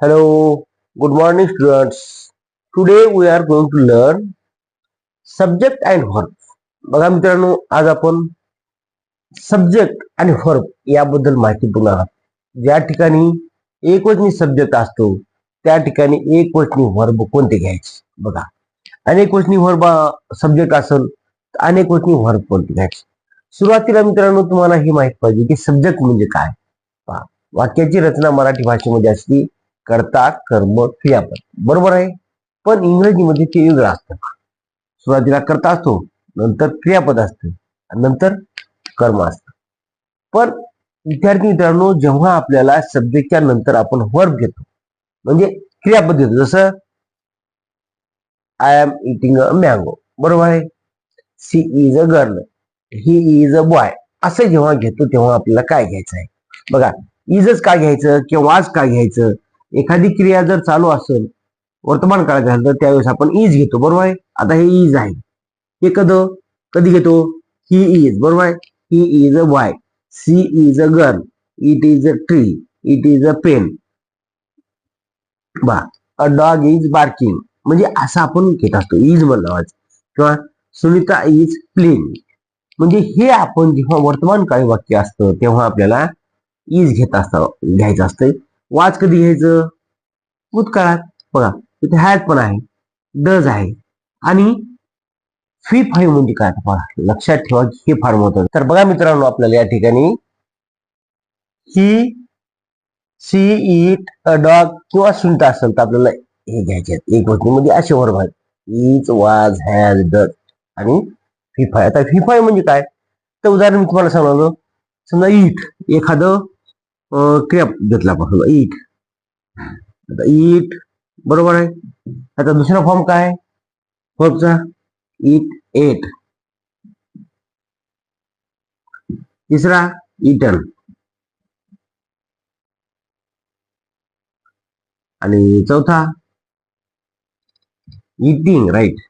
Hello, good morning, students. Today we are going to learn subject and verb. बघा मित्रांनो आज आपण subject आणि वर्ब याबद्दल माहिती बघणार आहोत. ज्या ठिकाणी एकवचनी सब्जेक्ट असतो त्या ठिकाणी एकवचनी वर्ब कोणते घ्यायचे? बघा. अनेकवचनी वचनी सब्जेक्ट असेल तर अनेक वचनी कोणते घ्यायचे? सुरुवातीला मित्रांनो तुम्हाला हे माहीत पाहिजे की सब्जेक्ट म्हणजे काय? वाक्याची रचना मराठी भाषेमध्ये असली करता कर्म क्रियापद. बरोबर आहे? पण इंग्रजीमध्ये ते वेगळं असतं. सुरुवातीला करता असतो नंतर क्रियापद असतं आणि नंतर कर्म असतं. पण विद्यार्थी मित्रांनो जेव्हा आपल्याला सब्जेक्टच्या नंतर आपण वर्ब घेतो म्हणजे क्रियापद घेतो जसं I am eating a mango बरोबर आहे? She is a girl he is a boy असं जेव्हा घेतो तेव्हा आपल्याला काय घ्यायचं आहे? बघा इजच का घ्यायचं किंवा वाज का घ्यायचं? एखादी क्रिया जर चालू असेल वर्तमान काळात झालं तर त्यावेळेस आपण इज घेतो बरोबर आहे? आता हे इज आहे. हे कध? कधी घेतो? ही इज बरोबर आहे? He is a why she is a girl it is a tree it is a pen. बा अ डॉग इज बार्किंग म्हणजे असं आपण घेत असतो इज म्हणलं किंवा सुनीता इज प्लेन म्हणजे हे आपण जेव्हा वर्तमान काळी वाक्य असतं तेव्हा आपल्याला इज घेत असता घ्यायचं असतं वाच कधी घ्यायचं? भूतकाळात. बघा इथे हॅट पण आहे. डज आहे. आणि फी फाईव्ह म्हणजे काय आता लक्षात ठेवा हे फार महत्वाचं. तर बघा मित्रांनो आपल्याला या ठिकाणी he she it a dog किंवा सुनता असेल तर आपल्याला हे घ्यायचे एक गोष्टी म्हणजे असे वर इच वाज हॅज डज आणि फिफाय आता फिफाय म्हणजे काय? तर उदाहरण मी तुम्हाला सांगणार समजा इट एखादं क्रिया घेतला आपण इट आता इट बरोबर आहे? आता दुसरा फॉर्म काय? फॉर्मचा इट एट. तिसरा इटन आणि चौथा? इटिंग राईट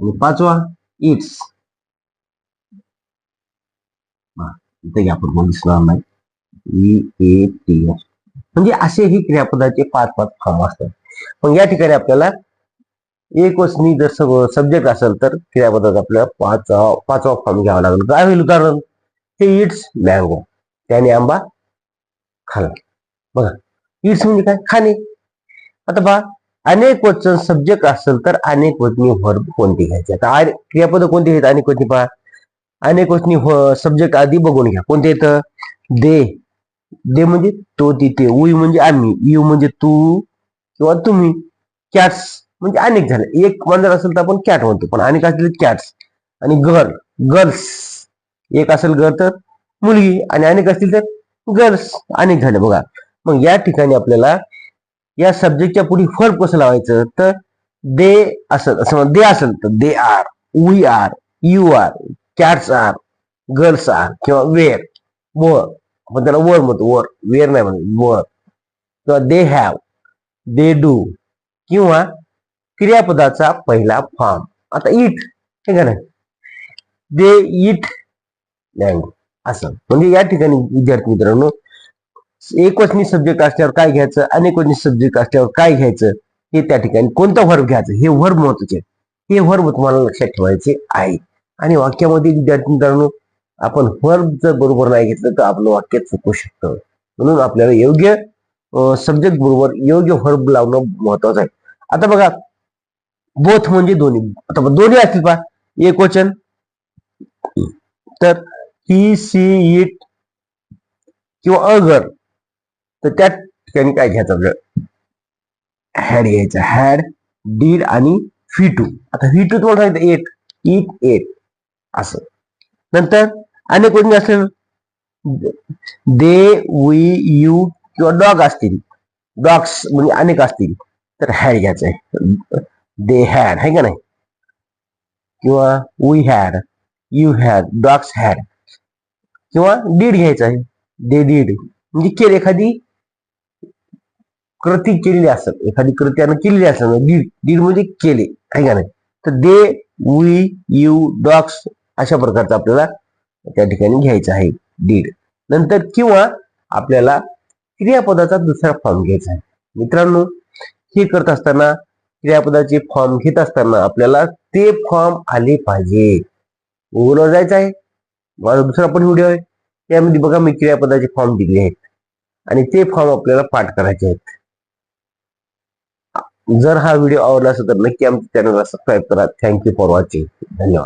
आणि पाचवा इट्स इथे घ्या आपण मग दिसणार नाही. ई ए टी एस म्हणजे असे ही क्रियापदाचे पाच पाच फॉर्म असतात. पण या ठिकाणी आपल्याला एक वचनी जर सब्जेक्ट असेल तर क्रियापदाचा आपल्याला पाचवा पाचवा फॉर्म घ्यावा लागेल. काय होईल उदाहरण? हे इट्स मँगो त्याने आंबा खाला बघा. इट्स म्हणजे काय? खाणे. आता बा अनेक वचन सब्जेक्ट असेल तर अनेक वचनी वर्ब कोणती घ्यायचे? आता क्रियापद कोणती घ्यायची अनेक वचनी पहा. अनेक वचनी सब्जेक्ट हो, आधी बघून घ्या. कोणते येतं दे. दे म्हणजे तो तिथे उई म्हणजे आम्ही. यू म्हणजे तू किंवा तुम्ही. कॅट्स म्हणजे अनेक झाले. एक मांजर असेल तर आपण कॅट म्हणतो. पण अनेक असले कॅट्स आणि गर्ल गर्ल्स एक असेल गर्ल तर मुलगी. आणि अनेक असतील तर गर्ल्स अनेक झाले बघा. मग या ठिकाणी आपल्याला या सब्जेक्टच्या पुढे फर्क कसं लावायचं? तर दे असं असं दे असेल तर they are. We are. You are. Cats are girls are किंवा वेअर वर आपण त्याला वर म्हणतो वर वेअर नाही म्हणत वर किंवा दे हॅव दे डू किंवा क्रियापदाचा पहिला फॉर्म आता इट ठीक आहे नाही दे इट मँगो असं. म्हणजे या ठिकाणी विद्यार्थी मित्रांनो एक वचनी सब्जेक्ट असल्यावर काय घ्यायचं? अनेक वचनी सब्जेक्ट असल्यावर काय घ्यायचं? हे त्या ठिकाणी कोणता वर्ब घ्यायचं? हे वर्ब महत्त्वाचे. आहे. हे वर्ब तुम्हाला लक्षात ठेवायचे आहे. आणि वाक्यामध्ये विद्यार्थी मित्रांनो आपण वर्ब जर बरोबर नाही घेतलं तर आपलं वाक्य चुकू शकतं. म्हणून आपल्याला योग्य सब्जेक्ट बरोबर योग्य वर्ब लावणं महत्वाचं आहे. आता बघा बोथ म्हणजे दोन्ही. आता दोन्ही असतील पा एक वचन तर ही सी इट किंवा अगर तर त्या ठिकाणी काय घ्यायचं आपलं हॅड घ्यायचं. हॅड डीड आणि व्ही टू आता व्ही टू तुम्हाला सांगितलं एट इट एट असं. नंतर अनेक कोणी असले दे वी यू किंवा डॉग असतील. डॉग्स म्हणजे अनेक असतील. तर हॅड घ्यायचं आहे. दे हॅड आहे का नाही? किंवा we had you had dogs had किंवा डीड घ्यायचं आहे. दे डीड म्हणजे केली एखादी कृती केलेली असत एखादी कृत्यानं केलेली असत डीड डीड म्हणजे केले. आहे का नाही? तर दे वी यू डॉग्स अशा प्रकारचा आपल्याला त्या ठिकाणी घ्यायचं आहे. डीड नंतर किंवा आपल्याला क्रियापदाचा दुसरा फॉर्म घ्यायचा आहे. मित्रांनो हे करत असताना क्रियापदाचे फॉर्म घेत असताना आपल्याला ते फॉर्म आले पाहिजे. ओव्हरऑल जायचं आहे. माझा दुसरा पण व्हिडिओ आहे. त्यामध्ये बघा मी क्रियापदाचे फॉर्म दिले आहेत. आणि ते फॉर्म आपल्याला पाठ करायचे आहेत. जर हा व्हिडिओ आवडला असेल तर नक्की आमच्या चॅनलला सबस्क्राईब करा. थँक्यू फॉर वॉचिंग धन्यवाद.